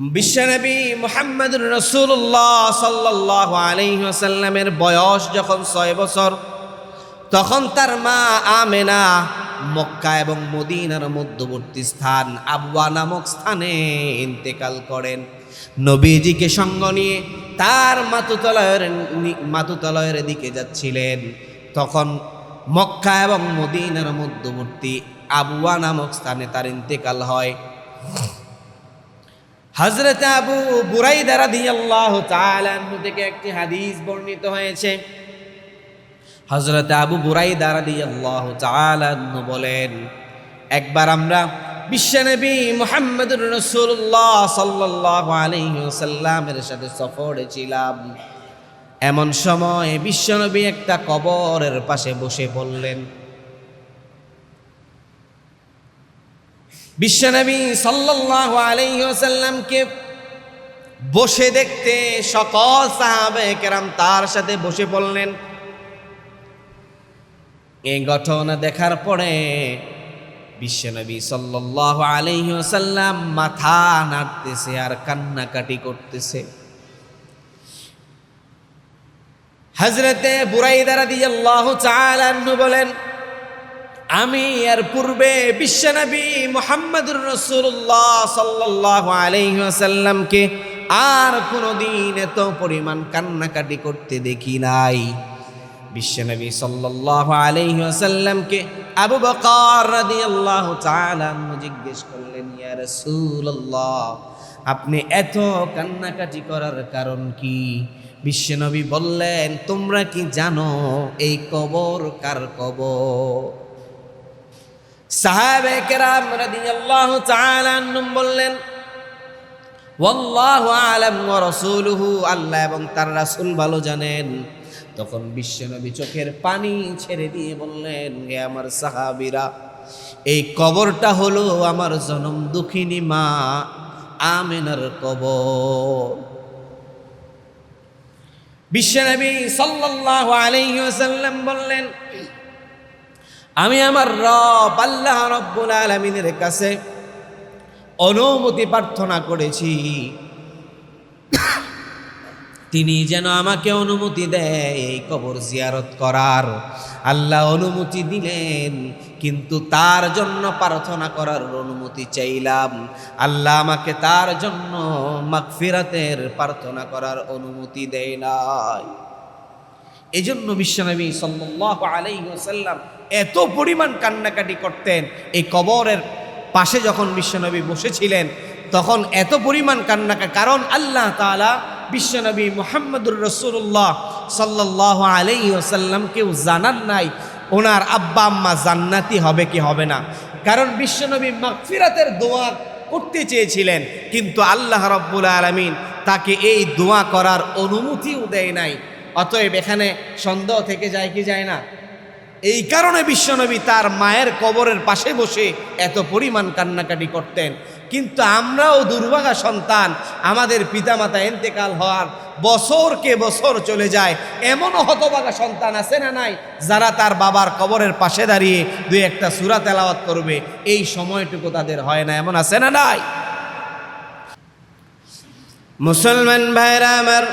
বিশ্বনবী মোহাম্মদুর রসুল্লাহ সাল্লাহ আলহিহাসাল্লামের বয়স যখন ছয় বছর, তখন তার মা আমেনা মক্কা এবং মদিনার মধ্যবর্তী স্থান আবওয়া নামক স্থানে ইন্তেকাল করেন। নবীজিকে সঙ্গ নিয়ে তার মাতুতলয়ের মাতুতলয়ের দিকে যাচ্ছিলেন। তখন মক্কা এবং মদিনার মধ্যবর্তী আবুয়া নামক স্থানে তার ইন্তেকাল হয়। হজরত আবু বুরাইদা রাদিয়াল্লাহু তাআলা আনহু থেকে একটি হাদিস বর্ণিত হয়েছে। হজরত আবু বুরাইদা রাদিয়াল্লাহু তাআলা আনহু বলেন, একবার আমরা বিশ্বনবী মুহাম্মদুর রাসূলুল্লাহ সাল্লাল্লাহু আলাইহি সাথে সফরে ছিলাম। এমন সময় বিশ্বনবী একটা কবরের পাশে বসে পড়লেন। বিশ্বনবী সাল্লাল্লাহু আলাইহি ওয়াসাল্লামকে বসে দেখতে সকল সাহাবে কেরাম তার সাথে বসে পড়লেন। এই ঘটনা দেখার পরে বিশ্বনবী সাল্লাল্লাহু আলাইহি ওয়াসাল্লাম মাথা নাড়তেছে আর কান্নাকাটি করতেছে। হজরতে বুরাইদা রাদিয়াল্লাহু তাআলা আনহু বলেন আমি এর পূর্বে বিশ্বনবী মোহাম্মদুর রসুল্লাহ সাল্লাহ আলহিহাসাল্লামকে আর কোনোদিন এত পরিমাণ কান্নাকাটি করতে দেখি নাই। বিশ্বনবী সাল্লাহ আলহিহাসাল্লামকে আবু বকর তাআলা আনহু জিজ্ঞেস করলেন, ইয়া রাসূলুল্লাহ, আপনি এত কান্নাকাটি করার কারণ কি? বিশ্বনবী বললেন, তোমরা কি জানো এই কবর কার কবর? সাহাবে কেরাম রাদিয়াল্লাহু তাআলা আনহুম বললেন, ওয়াল্লাহু আলাম ওয়া আল্লাহ এবং তার রাসূল ভালো জানেন। তখন বিশ্বনবী চোখের পানি ছেড়ে দিয়ে বললেন, হে আমার সাহাবীরা, এই কবরটা হলো আমার জনম দুঃখিনী মা আমেনার কবর। বিশ্বনবী সাল্লাল্লাহু আলাইহি ওয়াসাল্লাম বললেন আমি আমার রব, আল্লাহ রব্বুল আলমিনের কাছে অনুমতি প্রার্থনা করেছি। তিনি যেন আমাকে অনুমতি দেয় এই কবর জিয়ারত করার। আল্লাহ অনুমতি দিলেন, কিন্তু তার জন্য প্রার্থনা করার অনুমতি চাইলাম। আল্লাহ আমাকে তার জন্য মাগফিরাতের প্রার্থনা করার অনুমতি দেয় নাই। এই জন্য বিশ্বনবী সাল্লাল্লাহু আলাইহি ওয়াসাল্লাম এত পরিমাণ কান্নাকাটি করতেন। এই কবরের পাশে যখন বিশ্বনবী বসেছিলেন, তখন এত পরিমাণ কান্নাকা কারণ আল্লাহ তাআলা বিশ্বনবী মুহাম্মদুর রসুল্লাহ সাল্লাল্লাহু আলাইহি ওয়াসাল্লাম কেউ জানান নাই, ওনার আব্বা আম্মা জান্নাতি হবে কি হবে না। কারণ বিশ্বনবী মাগফিরাতের দোয়া করতে চেয়েছিলেন, কিন্তু আল্লাহ রব্বুল আলমিন তাকে এই দোয়া করার অনুমতিও দেয় নাই। অতএব এখানে সন্দেহ থেকে যায় কি যায় না? এই কারণে বিশ্বনবী তার মায়ের কবরের পাশে বসে এত পরিমাণ কান্নাকাটি করতেন। কিন্তু আমরাও দুর্ভাগা সন্তান, আমাদের পিতামাতা এন্তেকাল হওয়ার বছরকে বছর চলে যায়, এমনও হতভাগা সন্তান আছে না নাই যারা তার বাবার কবরের পাশে দাঁড়িয়ে দুই একটা সুরা তেলাওয়াত করবে। এই সময়টুকু তাদের হয় না, এমন আছে না নাই? মুসলমান ভাইরা আমার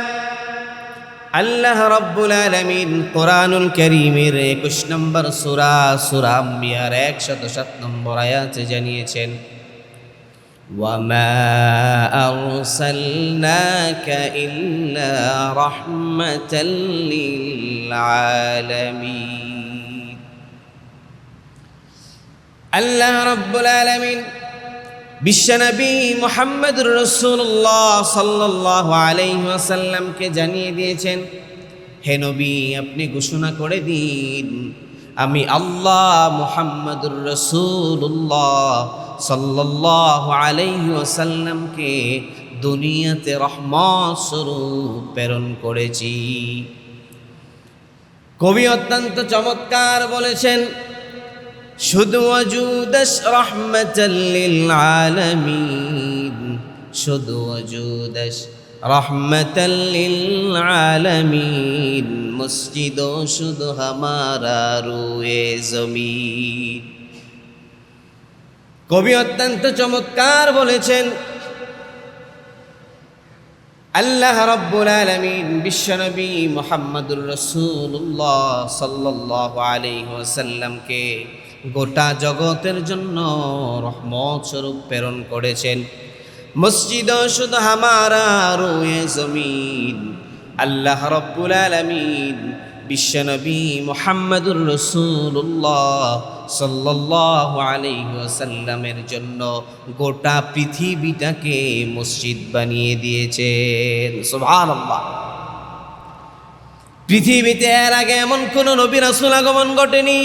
আল্লাহ রব্বুল আলমিন কোরআনুল করিমের একুশ নম্বর সুরা সুরা আম্বিয়ার একশত সাত নম্বর আয়াতে জানিয়েছেন وما أرسلناك إلا رحمة للعالمين আল্লাহ রব্বুল আলমিন বিশ্বনবী মোহাম্মদুর রসুল্লাহ সাল্লাহ আলাইসাল্লামকে জানিয়ে দিয়েছেন, হে নবী, আপনি ঘোষণা করে দিন, আমি আল্লাহ মোহাম্মদুর রসুল্লাহ সাল্লাহ আলাইসাল্লামকে দুনিয়াতে রহমত স্বরূপ প্রেরণ করেছি। কবি অত্যন্ত চমৎকার বলেছেন শুধু আলামিন। শুধু অজুদস রহমতাল্লিল আলামিন। মসজিদ শুধু হামারা রুয়ে জমিন। কবি অত্যন্ত চমৎকার বলেছেন, আল্লাহ রব্বুল আলমিন বিশ্বনবী মোহাম্মদুর রসুল্লাহ সাল্লাহ আলিহাসাল্লামকে গোটা জগতের জন্য রহমত স্বরূপ প্রেরণ করেছেন। মসজিদ শুধু হামারা রোয়ে জমিন। আল্লাহ রব্বুল আলমিন বিশ্বনবী মোহাম্মদুর রসুল্লাহ সাল্লাহ আলহিহাসাল্লামের জন্য গোটা পৃথিবীটাকে মসজিদ বানিয়ে দিয়েছেন। সুভান পৃথিবীতে এর আগে এমন কোন নবী রাসুল আগমন ঘটেনি।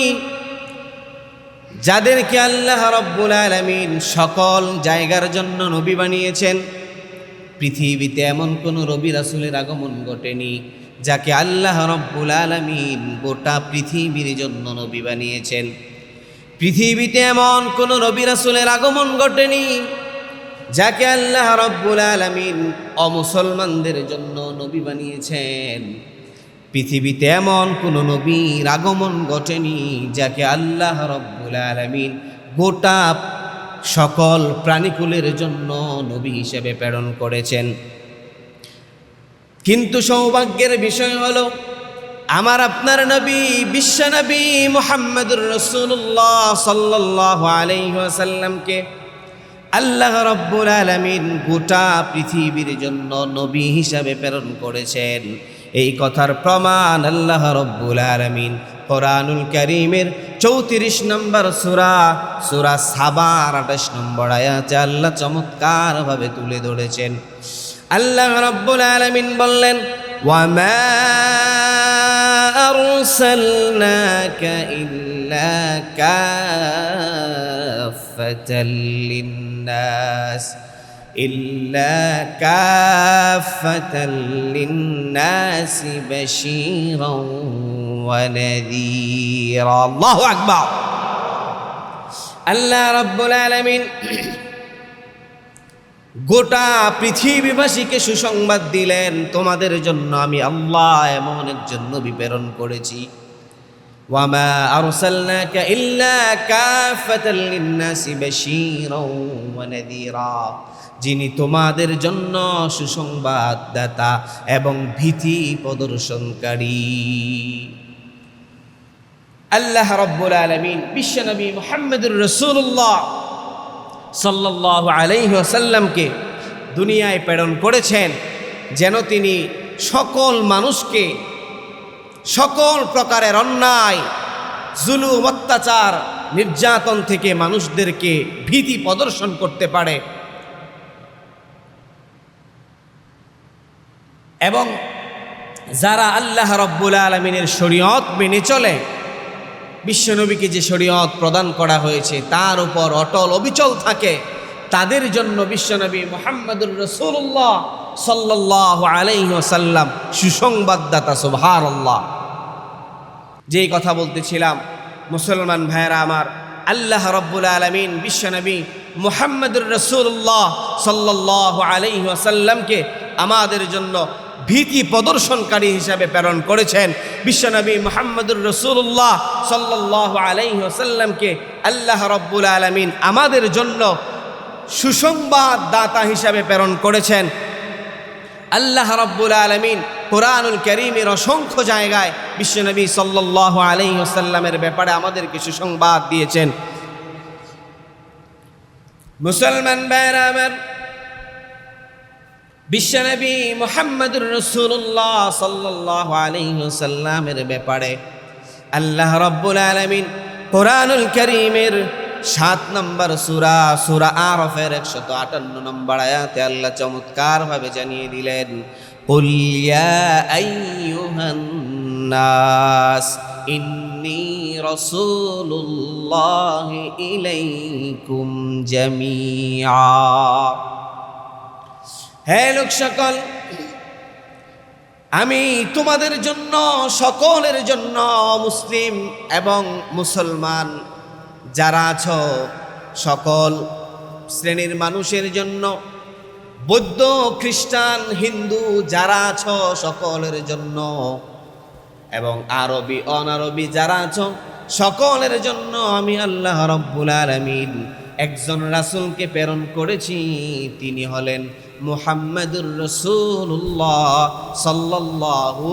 যাদেরকে আল্লাহ রব্বুল আলমিন সকল জায়গার জন্য নবী বানিয়েছেন, পৃথিবীতে এমন কোন রবি রাসুলের আগমন ঘটেনি যাকে আল্লাহ রব্বুল আলমিন গোটা পৃথিবীর জন্য নবী বানিয়েছেন। পৃথিবীতে এমন কোন নবী রাসুলের আগমন ঘটেনি যাকে আল্লাহ রব্বুল আলমিন অমুসলমানদের জন্য নবী বানিয়েছেন। পৃথিবীতে এমন কোন নবীর আগমন ঘটেনি যাকে আল্লাহ রব্বুল আলমিন গোটা সকল প্রাণীকুলের জন্য নবী হিসেবে প্রেরণ করেছেন। কিন্তু সৌভাগ্যের বিষয় হলো, আমার আপনার নবী বিশ্বনবী মোহাম্মদুর রসুল্লাহ সাল্লাহ আলাইসাল্লামকে আল্লাহ রব্বুল আলমিন গোটা পৃথিবীর জন্য নবী হিসাবে প্রেরণ করেছেন। এই কথার প্রমাণ আল্লাহ রব্বুল আলমিন কোরআনুল করিমের চৌত্রিশ নম্বর সুরা সুরা সাবার আঠাশ নম্বর আয়াতে আল্লাহ চমৎকারভাবে তুলে ধরেছেন আল্লাহ রব্বুল আলমিন বললেন ওয়ামা أرسلناك إلا كافة للناس إلا كافة للناس بشيرا ونذيرا الله أكبر الله رب العالمين গোটা পৃথিবীবাসীকে সুসংবাদ দিলেন তোমাদের জন্য আমি আল্লাহ এমন একজন নবী প্রেরণ করেছি ওয়ামা আরসালনাকা ইল্লা কাফাতাল লিন্নাসি বাশীরাও ওয়া নাযীরা যিনি তোমাদের জন্য সুসংবাদদাতা এবং ভীতি প্রদর্শনকারী। আল্লাহ রব্বুল আলামিন বিশ্বনবী মুহাম্মদুর রসুল্লাহ সাল্লাহ আলাইহি আসাল্লামকে দুনিয়ায় প্রেরণ করেছেন, যেন তিনি সকল মানুষকে সকল প্রকারের অন্যায়, জুলুম, অত্যাচার, নির্যাতন থেকে মানুষদেরকে ভীতি প্রদর্শন করতে পারে। এবং যারা আল্লাহ রব্বুল আলমিনের শরীয়ত মেনে চলে, বিশ্বনবীকে যে শরীয়ত প্রদান করা হয়েছে তার উপর অটল অবিচল থাকে, তাদের জন্য বিশ্বনবী মোহাম্মদুর রসুল্লাহ সাল্লাহ আলাইসাল্লাম সুসংবাদদাতা সুভার আল্লাহ যেই কথা বলতেছিলাম, মুসলমান ভাইয়েরা আমার, আল্লাহ রব্বুল আলমিন বিশ্বনবী মোহাম্মদুর রসুল্লাহ সাল্লাহ আলাইসাল্লামকে আমাদের জন্য ভীতি প্রদর্শনকারী হিসাবে প্রেরণ করেছেন। বিশ্বনবী মোহাম্মদুর রসুল্লাহ সাল্লাহ আলাইসাল্লামকে আল্লাহ রব্বুল আলমিন আমাদের জন্য সুসংবাদ দাতা হিসাবে প্রেরণ করেছেন। আল্লাহ রব্বুল আলমিন কোরআনুল করিমের অসংখ্য জায়গায় বিশ্বনবী সাল্লাহ আলাইসাল্লামের ব্যাপারে আমাদেরকে সুসংবাদ দিয়েছেন। মুসলমান ভাইরা আমার বিশ্বনবী মোহাম্মদুর রসুল্লাহ সাল্লাহ আলহিহসাল্লামের ব্যাপারে আল্লাহ রব্বুল আলমিন কোরআনুল করিমের সাত নম্বর সুরা সুরা আরফের একশত আটান্ন নম্বর আয়াতে আল্লাহ চমৎকার ভাবে জানিয়ে দিলেন আইয়ুহান্নাস, ইন্নি রসুল্লাহ ইলাইকুম জামিআ। হে লোক সকল, আমি তোমাদের জন্য, সকলের জন্য মুসলিম এবং মুসলমান যারা আছো, সকল শ্রেণির মানুষের জন্য, বৌদ্ধ, খ্রিস্টান, হিন্দু যারা আছো, সকলের জন্য এবং আরবি, অনারবি যারা আছো, সকলের জন্য আমি আল্লাহ রব্বুল আলমিন একজন রাসুলকে প্রেরণ করেছি, তিনি হলেন মুহাম্মাদুর রসুল্লাহ সাল্লাল্লাহু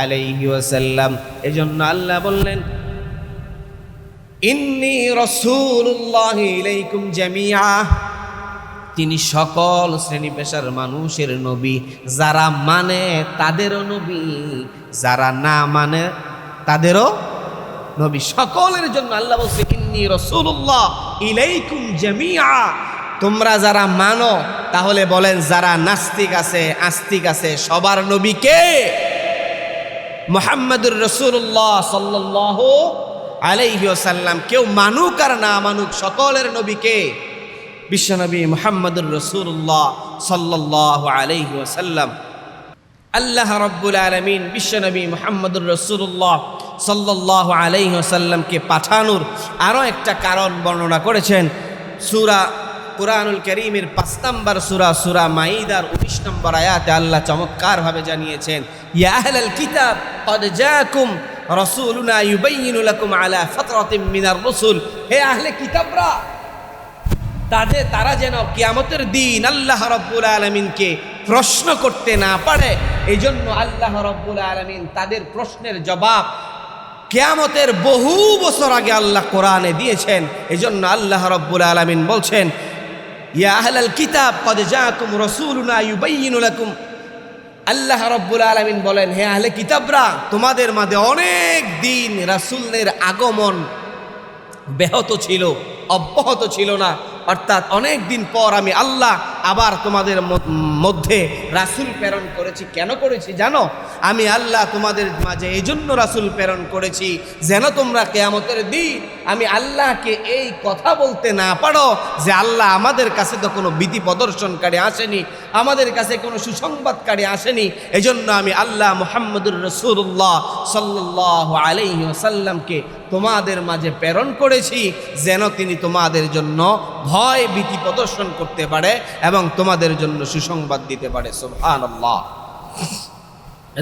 আলাইহি ওয়াসাল্লাম। এজন্য আল্লাহ বললেন, ইন্নি রসুল্লাহ ইলাইকুম জামিয়া তিনি সকল শ্রেণি পেশার মানুষের নবী, যারা মানে তাদেরও নবী, যারা না মানে তাদেরও নবী। সকলের জন্য আল্লাহ বলছে তোমরা যারা মানো, তাহলে বলেন যারা নাস্তিক আছে, আস্তিক আছে, সবার নবী কে? মোহাম্মদুর রসুল্লাহ সাল্লাহ আলাইহি ওসাল্লাম কেউ মানুক আর না মানুক, সকলের নবীকে বিশ্বনবী মোহাম্মদুর রসুল্লাহ সাল্লাহ আলাইহি ওসাল্লাম আল্লাহ রব্বুল আলমিন বিশ্বনবী মোহাম্মদুর রসুল্লাহ সাল্লাহ আলাইসাল্লামকে পাঠানোর আরও একটা কারণ বর্ণনা করেছেন। সুরা কোরআনুল করিমের পাঁচ নম্বর সুরা সুরা মাইদার উনিশ নম্বর আয়াতে আল্লাহ চমৎকারভাবে জানিয়েছেন ইয়াহলাল কিতাব, কদ জাকুম রসুলুনা ইউবাইয়িনু লাকুম আলা ফাতরাতিম মিনার রসুল। হে আহলে কিতাবরা, তাদের, তারা যেন কিয়ামতের দিন আল্লাহ রব্বুল আলমিনকে প্রশ্ন করতে না পারে এই জন্য আল্লাহ রব্বুল আলমিন তাদের প্রশ্নের জবাব কেয়ামতের বহু বছর আগে আল্লাহ কোরআনে দিয়েছেন এই জন্য আল্লাহ রব্বুল আলমিন বলছেন, ইয়া কিতাব আল্লাহ রব্বুল আলমিন বলেন, হে আহলে কিতাবরা, তোমাদের মাঝে অনেক দিন রাসুলের আগমন ব্যাহত ছিল। অব্যাহত ছিল না। অর্থাৎ অনেক দিন পর আমি আল্লাহ আবার তোমাদের মধ্যে রাসূল প্রেরণ করেছি। কেন করেছি জানো? আমি আল্লাহ তোমাদের মাঝে এই জন্য রাসূল প্রেরণ করেছি, যেন তোমরা কেয়ামতের দিন আমি আল্লাহকে এই কথা বলতে না পারো যে আল্লাহ আমাদের কাছে তো কোনো বিধি প্রদর্শনকারী আসেনি, আমাদের কাছে কোনো সুসংবাদকারী আসেনি। এজন্য আমি আল্লাহ মুহাম্মদুর রসুল্লাহ সাল্লাহ আলাইহি ওসাল্লামকে তোমাদের মাঝে প্রেরণ করেছি, যেন তিনি তোমাদের জন্য ভয় ভীতি প্রদর্শন করতে পারে এবং তোমাদের জন্য সুসংবাদ দিতে পারে আল্লাহ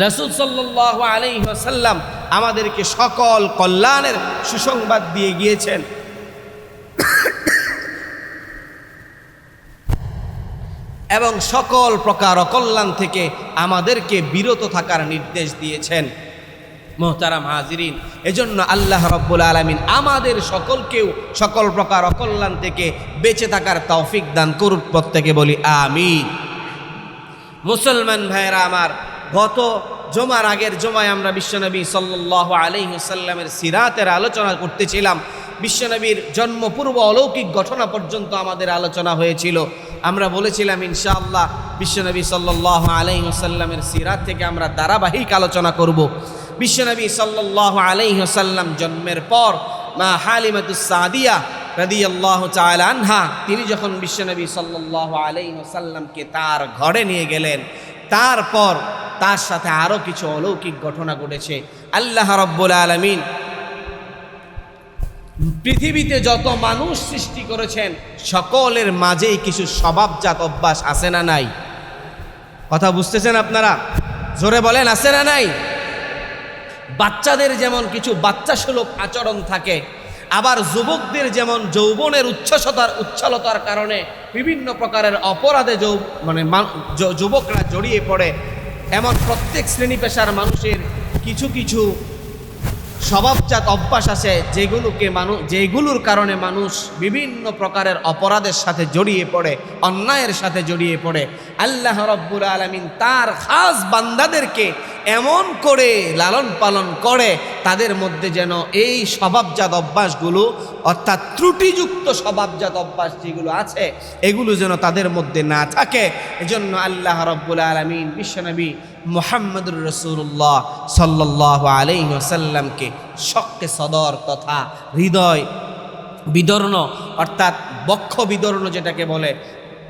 রসুল সাল্লাহ আলাইহি ওসাল্লাম আমাদেরকে সকল কল্যাণের সুসংবাদ দিয়ে গিয়েছেন। এবং সকল প্রকার অকল্যাণ থেকে আমাদেরকে বিরত থাকার নির্দেশ দিয়েছেন। মোহতারাম হাজিরিন। এজন্য আল্লাহ রব্বুল আলমিন আমাদের সকলকেও সকল প্রকার অকল্যাণ থেকে বেঁচে থাকার তৌফিক দান করুক প্রত্যেকে বলি আমিন। মুসলমান ভাইয়েরা আমার, গত জমার আগের জমায় আমরা বিশ্বনবী সাল্লাহ আলহিসাল্লামের সিরাতের আলোচনা করতেছিলাম। বিশ্বনবীর জন্মপূর্ব অলৌকিক ঘটনা পর্যন্ত আমাদের আলোচনা হয়েছিল। আমরা বলেছিলাম, ইনশাআল্লাহ বিশ্বনবী সাল্লাহ আলহিহাসাল্লামের সিরাত থেকে আমরা ধারাবাহিক আলোচনা করব। বিশ্বনবী সাল্লাহ আলহিহাসাল্লাম জন্মের পর মা হালিমাতুস সাদিয়া রাদি আল্লাহ আনহা, তিনি যখন বিশ্বনবী সাল্লাহ আলহিহাসাল্লামকে তার ঘরে নিয়ে গেলেন, তারপর তার সাথে আরও কিছু অলৌকিক ঘটনা ঘটেছে। আল্লাহ রব্বুল আলমিন পৃথিবীতে যত মানুষ সৃষ্টি করেছেন, সকলের মাঝেই কিছু স্বভাবজাত অভ্যাস আছে না নাই? কথা বুঝতেছেন আপনারা? জোরে বলেন, আছে না নাই? বাচ্চাদের যেমন কিছু বাচ্চা সুলভ আচরণ থাকে, আবার যুবকদের যেমন যৌবনের উচ্ছ্বাসতার উচ্ছলতার কারণে বিভিন্ন প্রকারের অপরাধে যৌ মানে যুবকরা জড়িয়ে পড়ে। এমন প্রত্যেক শ্রেণি পেশার মানুষের কিছু কিছু স্বভাবজাত অভ্যাস আছে, যেগুলোকে মানুষ যেগুলোর কারণে মানুষ বিভিন্ন প্রকারের অপরাধের সাথে জড়িয়ে পড়ে, অন্যায়ের সাথে জড়িয়ে পড়ে। আল্লাহ রব্বুল আলমিন তার খাস বান্দাদেরকে এমন করে লালন পালন করে, তাদের মধ্যে যেন এই স্বভাবজাত অভ্যাসগুলো, অর্থাৎ ত্রুটিযুক্ত স্বভাবজাত অভ্যাস যেগুলো আছে, এগুলো যেন তাদের মধ্যে না থাকে। এজন্য আল্লাহ রব্বুল আলমিন বিশ্বনবী মোহাম্মদুর রসুল্লাহ সাল্লাহ আলাইসাল্লামকে শক্কে সদর তথা হৃদয় বিদর্ণ, অর্থাৎ বক্ষ বিদর্ণ যেটাকে বলে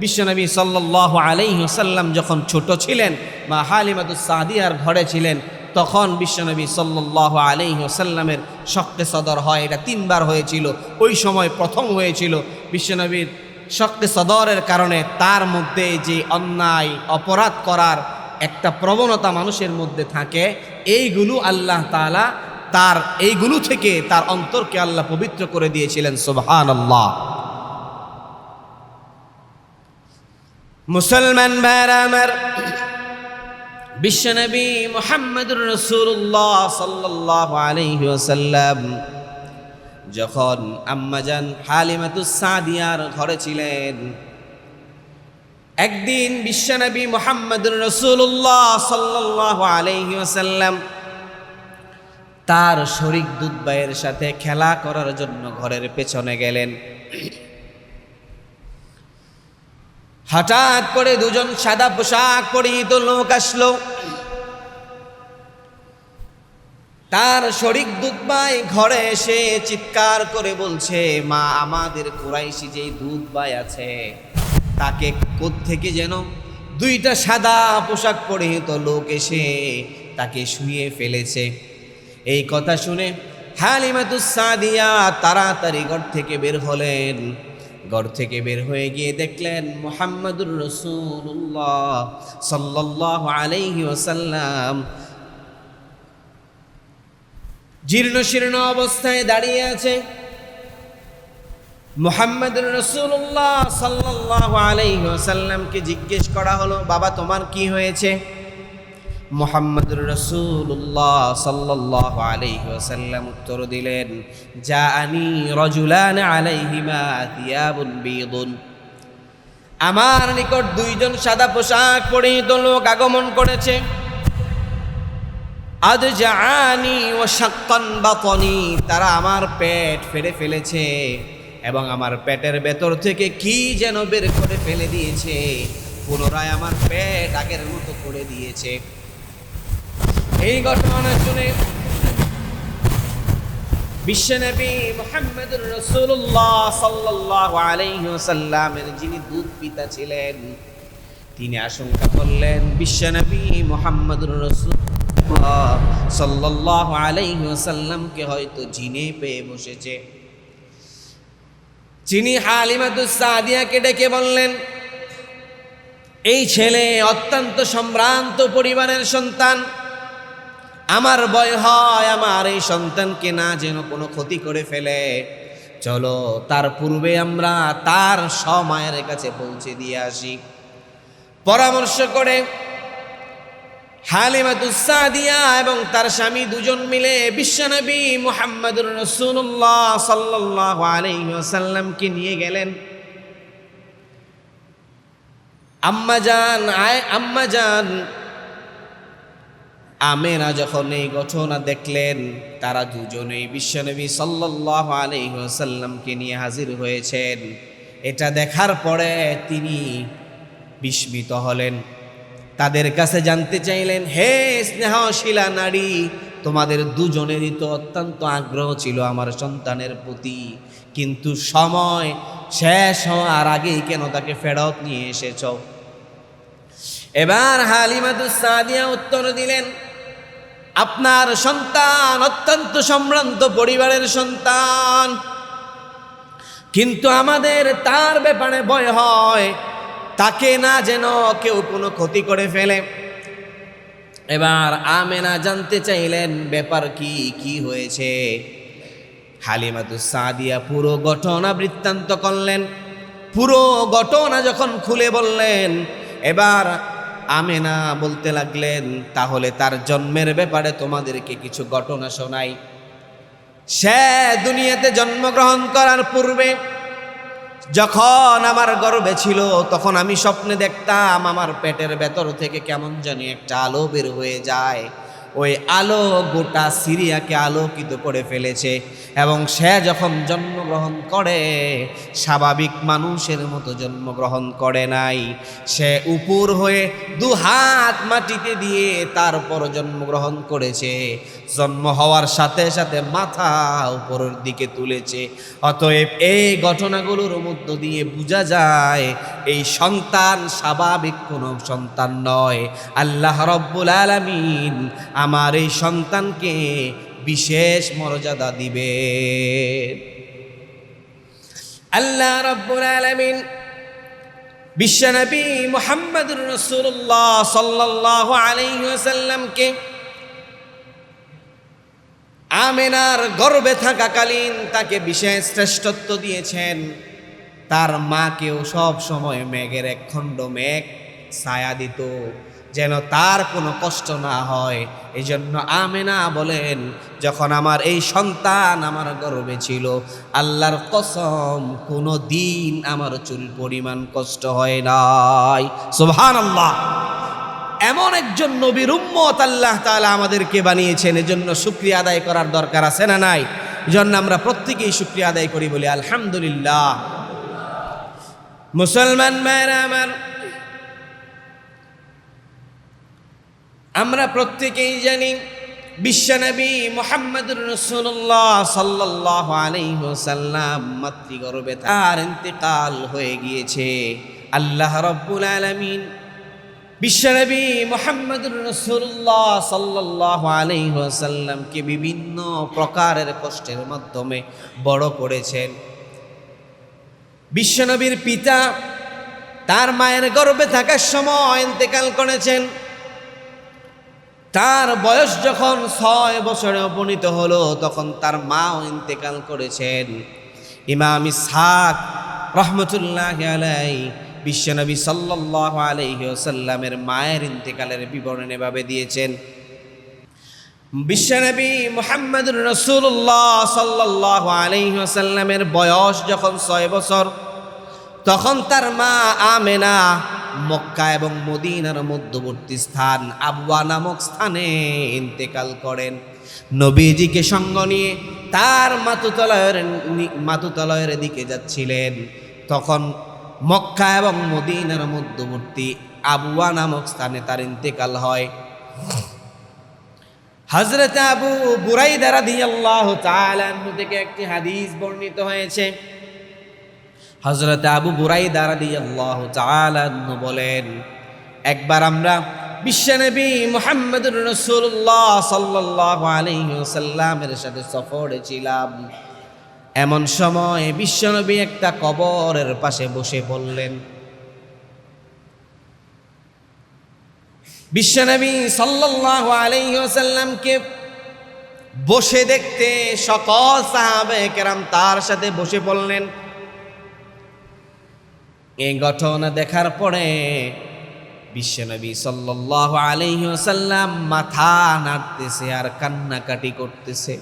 বিশ্বনবী সাল্লাহ আলাইসাল্লাম যখন ছোট ছিলেন বা হালিমাতুস সাদিয়ার ঘরে ছিলেন, তখন বিশ্বনবী সাল্লাহ আলাইসাল্লামের শক্তে সদর হয়। এটা তিনবার হয়েছিল, ওই সময় প্রথম হয়েছিল। বিশ্বনবীর শক্তে সদরের কারণে তার মধ্যে যে অন্যায়, অপরাধ করার একটা প্রবণতা মানুষের মধ্যে থাকে, এইগুলো আল্লাহ তালা তার, এইগুলো থেকে তার অন্তরকে আল্লাহ পবিত্র করে দিয়েছিলেন সুবহান আল্লাহ মুসলমান ভাইরা আমার, বিশ্বনবী মোহাম্মদুর রসুল্লাহ সাল্লাহ ওসাল্লাম যখন আম্মাজান হালিমাতুস সাদিয়ার ঘরে ছিলেন, একদিন বিশ্বনবী মোহাম্মদুর রসুল্লাহ সাল্লাহ ওসাল্লাম তার শরিক দুধবাইয়ের সাথে খেলা করার জন্য ঘরের পেছনে গেলেন। হঠাৎ করে দুজন সাদা পোশাক পরিহিত লোক আসলো। তার শরিক দুধবাই ঘরে এসে চিৎকার করে বলছে, মা, আমাদের কুরাইশি যেই দুধবাই আছে, তাকে থেকে যেন দুইটা সাদা পোশাক পরিহিত লোক এসে তাকে শুয়ে ফেলেছে। এই কথা শুনে হালিমাতুস সাদিয়া তাড়াতাড়ি ঘর থেকে বের হলেন। ঘর থেকে বের হয়ে গিয়ে দেখলেন মোহাম্মদুর রসুল্লাহ সাল্লাহ আলাইহি ওসাল্লাম জীর্ণ শীর্ণ অবস্থায় দাঁড়িয়ে আছে। মোহাম্মদুর রসুল্লাহ সাল্লাহ আলাইহি ওসাল্লামকে জিজ্ঞেস করা হলো, বাবা, তোমার কি হয়েছে? মোহাম্মদুর রসুল্লাহ সাল্লাহ আলাইহি ওসাল্লাম উত্তর দিলেন যা আনি রজুলান আলাইহিমা থিয়াবুন বিদুন। আমার নিকট দুইজন সাদা পোশাক পরিহিত লোক আগমন করেছে। আদ জানি ও সাক্কান বাতনি। তারা আমার পেট ফেড়ে ফেলেছে এবং আমার পেটের ভেতর থেকে কি যেন বের করে ফেলে দিয়েছে, পুনরায় আমার পেট আগের মতো করে দিয়েছে। এই ঘটনা শুনে বিশ্বনবী যিনি দুধ পিতা ছিলেন, তিনি আশঙ্কা করলেন বিশ্বনবী মোহাম্মদুর রসুল হয়তো জিনে পেয়ে বসেছে। যিনি হালিমাতুস ডেকে বললেন, এই ছেলে অত্যন্ত সম্ভ্রান্ত পরিবারের সন্তান আমার ভয় হয়, আমার এই সন্তানকে না যেন কোনো ক্ষতি করে ফেলে। চলো, তার পূর্বে আমরা তার সময়ের কাছে পৌঁছে দিয়ে আসি। পরামর্শ করে হালিমাতুসাদিয়া এবং তার স্বামী দুজন মিলে বিশ্বনবী মুহাম্মদুর রসুল্লাহ সাল্লাহ আলাইসাল্লামকে নিয়ে গেলেন। আম্মাজান, আয় আম্মাজান আমেনা যখন এই ঘটনা দেখলেন, তারা দুজনেই বিশ্বনবী সাল্লাহ আলহিহাসাল্লামকে নিয়ে হাজির হয়েছেন। এটা দেখার পরে তিনি বিস্মিত হলেন। তাদের কাছে জানতে চাইলেন, হে স্নেহশীলা নারী, তোমাদের দুজনেরই তো অত্যন্ত আগ্রহ ছিল আমার সন্তানের প্রতি। কিন্তু সময় শেষ হওয়ার আগেই কেন তাকে ফেরত নিয়ে এসেছ? এবার হালিমাদুস সাদিয়া উত্তর দিলেন আপনার সন্তান, অত্যন্ত সম্ভ্রান্ত পরিবারের সন্তান। কিন্তু আমাদের তার ব্যাপারে ভয় হয়, তাকে না যেন কেউ কোনো ক্ষতি করে ফেলে। এবার আমেনা জানতে চাইলেন, ব্যাপার কি কি হয়েছে? হালিমাতু সাদিয়া পুরো ঘটনা বৃত্তান্ত করলেন। পুরো ঘটনা যখন খুলে বললেন, এবার আমেনা বলতে লাগলেন, তাহলে তার জন্মের ব্যাপারে তোমাদেরকে কিছু ঘটনা শোনাই। সে দুনিয়াতে জন্মগ্রহণ করার পূর্বে যখন আমার গর্বে ছিল, তখন আমি স্বপ্নে দেখতাম আমার পেটের ভেতর থেকে কেমন জানি একটা আলো বের হয়ে যায়। ওই আলো গোটা সিরিয়াকে আলোকিত করে ফেলেছে এবং সে যখন জন্মগ্রহণ করে, স্বাভাবিক মানুষের মতো জন্মগ্রহণ করে নাই। সে উপর হয়ে দু হাত মাটিতে দিয়ে তারপর জন্মগ্রহণ করেছে। জন্ম হওয়ার সাথে সাথে মাথা উপরের দিকে তুলেছে। অতএব এই ঘটনাগুলোর মধ্য দিয়ে বোঝা যায়, এই সন্তান স্বাভাবিক কোনো সন্তান নয়। আল্লাহ রব্বুল আলমিন আমার এই সন্তানকে বিশেষ মর্যাদা দিবে। আল্লাহ রব্বুল আলমিন বিশ্বনবী মোহাম্মদুর রসুল্লাহ সাল্লাহ আলাইসাল্লামকে আমেনার গর্বে থাকাকালীন তাকে বিশেষ শ্রেষ্ঠত্ব দিয়েছেন। তার মাকেও সব সময় মেঘের এক খণ্ড মেঘ ছায়া দিত। যেন তার কোনো কষ্ট না হয়। এই জন্য আমেনা বলেন, যখন আমার এই সন্তান আমার গর্বে ছিল, আল্লাহর কসম, কোনো দিন আমার চুল পরিমাণ কষ্ট হয় নাই। সুবহান আল্লাহ এমন একজন নবীর উম্মত আল্লাহ তালা আমাদেরকে বানিয়েছেন, এজন্য শুক্রিয়া আদায় করার দরকার আছে না নাই? জন্য আমরা প্রত্যেকেই শুক্রিয়া আদায় করি বলি, আলহামদুলিল্লাহ। মুসলমান মায়েরা আমার আমরা প্রত্যেকেই জানি বিশ্বনবী মোহাম্মদুর রসুল্লাহ সাল্লাহ আলাইসাল্লাম মাতৃগর্ভে তার ইন্তেকাল হয়ে গিয়েছে। আল্লাহ রব্বুল আলমিন বিশ্বনবী মোহাম্মদুর রসুল্লাহ সাল্লাহ আলাইসাল্লামকে বিভিন্ন প্রকারের কষ্টের মাধ্যমে বড় করেছেন। বিশ্বনবীর পিতা তার মায়ের গর্ভে থাকার সময় ইন্তেকাল করেছেন। তার বয়স যখন ছয় বছরে উপনীত হলো, তখন তার মাও ইন্তেকাল করেছেন। ইমাম ইসহাক রহমতুল্লাহ আলাই বিশ্বনবী সাল্লাহ আলহি ওসাল্লামের মায়ের ইন্তেকালের বিবরণ এভাবে দিয়েছেন। বিশ্বনবী মোহাম্মদুর রসুল্লাহ সাল্লাহ আলহি ওসাল্লামের বয়স যখন ছয় বছর তখন তার মা আমেনা মক্কা এবং মদিনার মধ্যবর্তী স্থান আবুয়া নামক স্থানে ইন্তেকাল করেন। নবীজিকে সঙ্গ নিয়ে তার মাতুতলয়ের মাতুতলয়ের দিকে যাচ্ছিলেন। তখন মক্কা এবং মদিনার মধ্যবর্তী আবুয়া নামক স্থানে তার ইন্তেকাল হয়। হজরত আবু বুরাই দ্বারা দিয়ে আল্লাহ থেকে একটি হাদিস বর্ণিত হয়েছে। হজরত আবু বুরাই দ্বারা দিয়ে আল্লাহ বলেন, একবার আমরা বিশ্বনবী মোহাম্মদুর রসুল্লাহ সাল্লাহ আলহিসাল্লামের সাথে সফরে ছিলাম। এমন সময় বিশ্বনবী একটা কবরের পাশে বসে বললেন বিশ্বনবী সাল্লাহ আলহিসাল্লামকে বসে দেখতে সকল সাহাবে কেরাম তার সাথে বসে পড়লেন। এই ঘটনা দেখার পরে বিশ্বনবী সাল্লাহ আলহিহাসাল্লাম মাথা নাড়তেছে আর কান্নাকাটি করতেছে।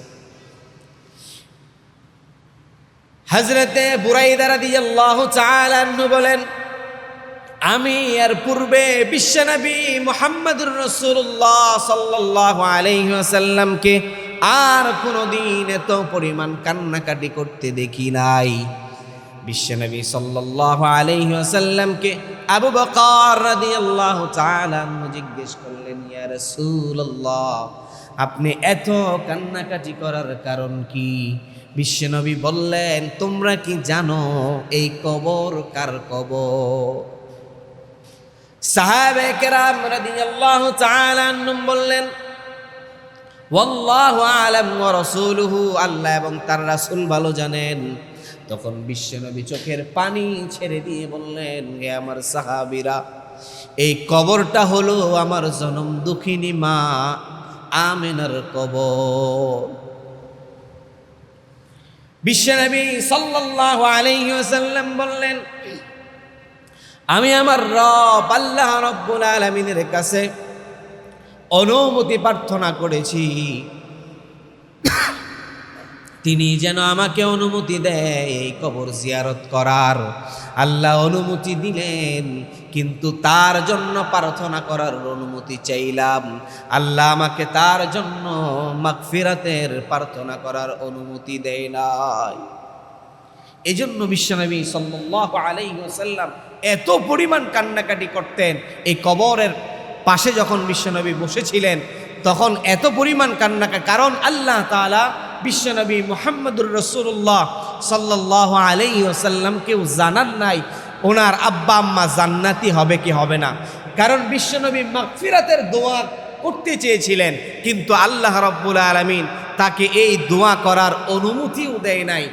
হজরতে বুড়াই দ্বারা দিয়ে আল্লাহ চালান্নু বলেন, আমি এর পূর্বে বিশ্বনবী মোহাম্মদুর রসুল্লাহ সাল্লাহ আলহিহাসাল্লামকে আর কোনোদিন এত পরিমাণ কান্নাকাটি করতে দেখি নাই। বিশ্বনবী সাল্লাহ আলাইহি ওয়াসাল্লামকে আবু বকর রাদিয়াল্লাহু তাআলা জিজ্ঞেস করলেন, ইয়া রাসূলুল্লাহ, আপনি এত কান্নাকাটি করার কারণ কি? বিশ্বনবী বললেন, তোমরা কি জানো এই কবর কার কবর? সাহাবে কেরাম রাদিয়াল্লাহু তাআলা বললেন, ওয়াল্লাহু আলাম ওয়া রাসূলুহু, আল্লাহ এবং তার রাসূল ভালো জানেন। তখন বিশ্বনবী চোখের পানি ছেড়ে দিয়ে বললেন, হে আমার সাহাবিরা, এই কবরটা হলো আমার জনম দুঃখিনী মা আমেনার কবর। বিশ্বনবী সাল্লাহ আলাইসাল্লাম বললেন, আমি আমার রব, আল্লাহ রব্বুল আলমিনের কাছে অনুমতি প্রার্থনা করেছি। তিনি যেন আমাকে অনুমতি দেয় এই কবর জিয়ারত করার। আল্লাহ অনুমতি দিলেন, কিন্তু তার জন্য প্রার্থনা করার অনুমতি চাইলাম। আল্লাহ আমাকে তার জন্য মাগফিরাতের প্রার্থনা করার অনুমতি দেয় নাই। এই জন্য বিশ্বনবী সাল্লাহ আলাইসাল্লাম এত পরিমাণ কান্নাকাটি করতেন। এই কবরের পাশে যখন বিশ্বনবী বসেছিলেন, তখন এত পরিমাণ কান্নাকা কারণ আল্লাহ তালা বিশ্বনবী মোহাম্মদুর রসুল্লাহ সাল্লাহ আলাই ওসাল্লাম কেউ জানার নাই, ওনার আব্বা আম্মা জান্নাতি হবে কি হবে না। কারণ বিশ্বনবী মাগফিরাতের দোয়া করতে চেয়েছিলেন, কিন্তু আল্লাহ রব্বুল আলমিন তাকে এই দোয়া করার অনুমতিও দেয় নাই।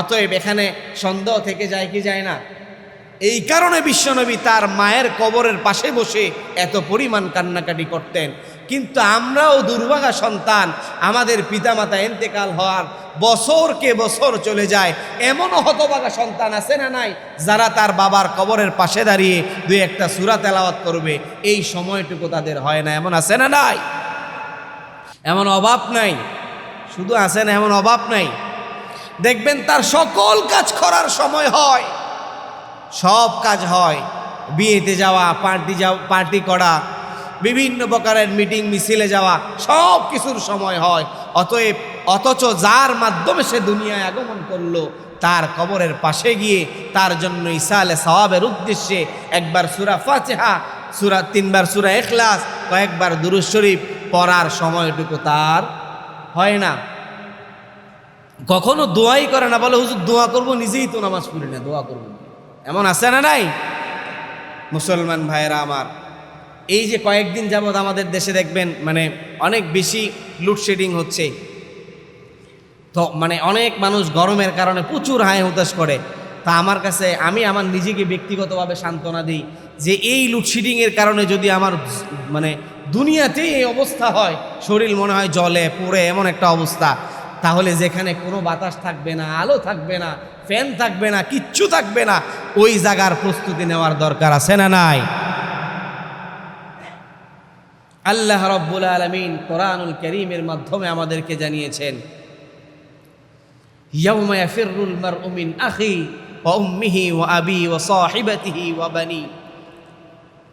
অতএব এখানে সন্দেহ থেকে যায় কি যায় না? এই কারণে বিশ্বনবী তার মায়ের কবরের পাশে বসে এত পরিমাণ কান্নাকাটি করতেন। কিন্তু আমরাও দুর্ভাগা সন্তান। আমাদের পিতামাতা এন্তেকাল হওয়ার বছরকে বছর চলে যায়। এমনও হতভাগা সন্তান আছে না নাই? যারা তার বাবার কবরের পাশে দাঁড়িয়ে দুই একটা সুরা তেলাওয়াত করবে। এই সময়টুকু তাদের হয় না। এমন আছে না নাই? এমন অভাব নাই। শুধু আছে না, এমন অভাব নাই। দেখবেন তার সকল কাজ করার সময় হয়। সব কাজ হয়। বিয়েতে যাওয়া, পার্টি যাওয়া পার্টি করা বিভিন্ন প্রকারের মিটিং, মিছিলে যাওয়া, সব কিছুর সময় হয়। অতএব, অথচ যার মাধ্যমে সে দুনিয়ায় আগমন করল, তার কবরের পাশে গিয়ে তার জন্য ঈসা আলে সওয়াবের উদ্দেশ্যে একবার সুরা ফাতেহা, সুরা তিনবার সুরা এখলাস কয়েকবার দুরুজ শরীফ পড়ার সময়টুকু তার হয় না। কখনো দোয়াই করে না, বলে, হুজুর, দোয়া করব, নিজেই তো নামাজ পড়ি না, দোয়া করব এমন আছে না নাই? মুসলমান ভাইয়েরা আমার এই যে কয়েকদিন যাবৎ আমাদের দেশে দেখবেন মানে অনেক বেশি লোডশেডিং হচ্ছে। তো মানে অনেক মানুষ গরমের কারণে প্রচুর হায় হতাশ করে। তা আমার কাছে, আমি আমার নিজেকে ব্যক্তিগতভাবে সান্ত্বনা দিই যে এই লোডশেডিংয়ের কারণে যদি আমার মানে দুনিয়াতেই এই অবস্থা হয়, শরীর মনে হয় জলে পড়ে, এমন একটা অবস্থা, তাহলে যেখানে কোনো বাতাস থাকবে না, আলো থাকবে না ফ্যান থাকবে না, কিচ্ছু থাকবে না, ওই জায়গার প্রস্তুতি নেওয়ার দরকার আছে না নাই? আল্লাহ রব্বুল আলমিন কোরআনুল করিমের মাধ্যমে আমাদেরকে জানিয়েছেন ইয়াউমায়া উমিন ও আবি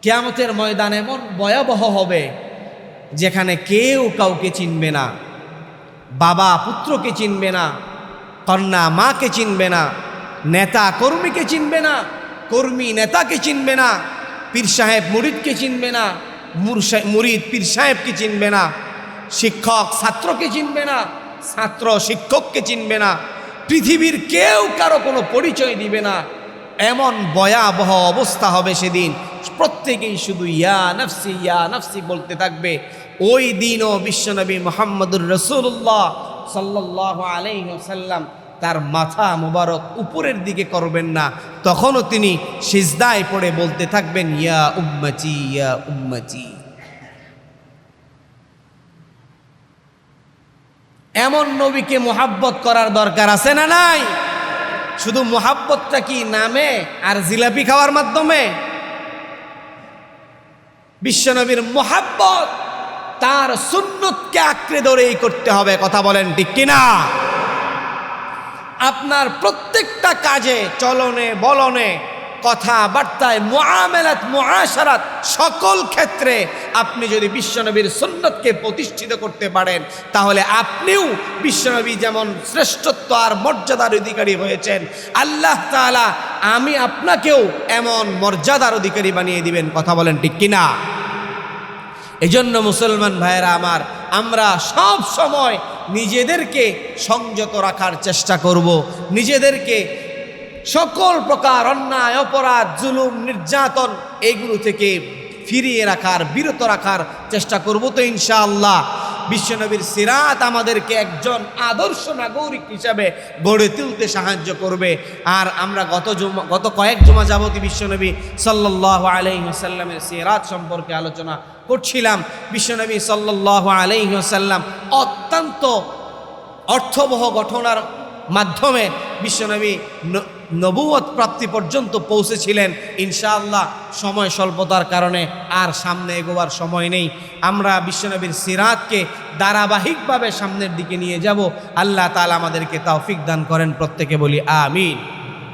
কেয়ামতের ময়দান এমন ভয়াবহ হবে যেখানে কেউ কাউকে চিনবে না, বাবা পুত্রকে চিনবে না, কন্যা মাকে চিনবে না, নেতা কর্মীকে চিনবে না, কর্মী নেতাকে চিনবে না, পীর সাহেব মুরিদকে চিনবে না মুরিদ পীর সাহেবকে চিনবে না, শিক্ষক ছাত্রকে চিনবে না, ছাত্র শিক্ষককে চিনবে না, পৃথিবীর কেউ কারও কোনো পরিচয় দিবে না। এমন ভয়াবহ অবস্থা হবে সেদিন। প্রত্যেকেই শুধু ইয়া নফসি ইয়া নফসি বলতে থাকবে। ওই দিনও বিশ্বনবী মোহাম্মদুর রসুল্লাহ সাল্লাহ আলাইসাল্লাম তার মাথা মোবারক উপরের দিকে করবেন না। তখনও তিনি সিজদায় পড়ে বলতে থাকবেন, ইয়া উম্মাচি ইয়া উম্মাচি এমন নবীকে মোহাব্বত করার দরকার আছে না নাই? শুধু মোহাব্বতটা কি নামে আর জিলাপি খাওয়ার মাধ্যমে? বিশ্বনবীর মোহাব্বত তার সুন্নতকে আঁকড়ে ধরেই করতে হবে, কথা বলেন ঠিক কিনা? আপনার প্রত্যেকটা কাজে, চলনে, বলনে, কথাবার্তায় মোয়ামেলাত মোয়াশারাত সকল ক্ষেত্রে আপনি যদি বিশ্বনবীর সুন্নতকে প্রতিষ্ঠিত করতে পারেন, তাহলে আপনিও বিশ্বনবী যেমন শ্রেষ্ঠত্ব আর মর্যাদার অধিকারী হয়েছেন, আল্লাহ তাআলা আমি আপনাকেও এমন মর্যাদার অধিকারী বানিয়ে দিবেন, কথা বলেন ঠিক কিনা? এজন্য মুসলমান ভাইয়েরা আমার, আমরা সব সময় নিজেদেরকে সংযত রাখার চেষ্টা করব। নিজেদেরকে সকল প্রকার অন্যায়, অপরাধ, জুলুম, নির্যাতন এগুলো থেকে ফিরিয়ে রাখার, বিরত রাখার চেষ্টা করব তো ইনশাআল্লাহ। বিশ্বনবীর সিরাত আমাদেরকে একজন আদর্শ নাগরিক হিসাবে গড়ে তুলতে সাহায্য করবে। আর আমরা গত জমা, গত কয়েক জমা যাবতী বিশ্বনবী সাল্লাহ আলহিহাসাল্লামের সিরাত সম্পর্কে আলোচনা করছিলাম। বিশ্বনবী সাল্লাহ আলহিহাসাল্লাম অত্যন্ত অর্থবহ ঘটনার মাধ্যমে বিশ্বনবী নবুয়ত প্রাপ্তি পর্যন্ত পৌঁছেছিলেন। ইনশাআল্লাহ সময় স্বল্পতার কারণে আর সামনে এগোবার সময় নেই। আমরা বিশ্বনবীর সিরাতকে ধারাবাহিকভাবে সামনের দিকে নিয়ে যাব। আল্লাহ তালা আমাদেরকে তাওফিক দান করেন। প্রত্যেকে বলি আমিন।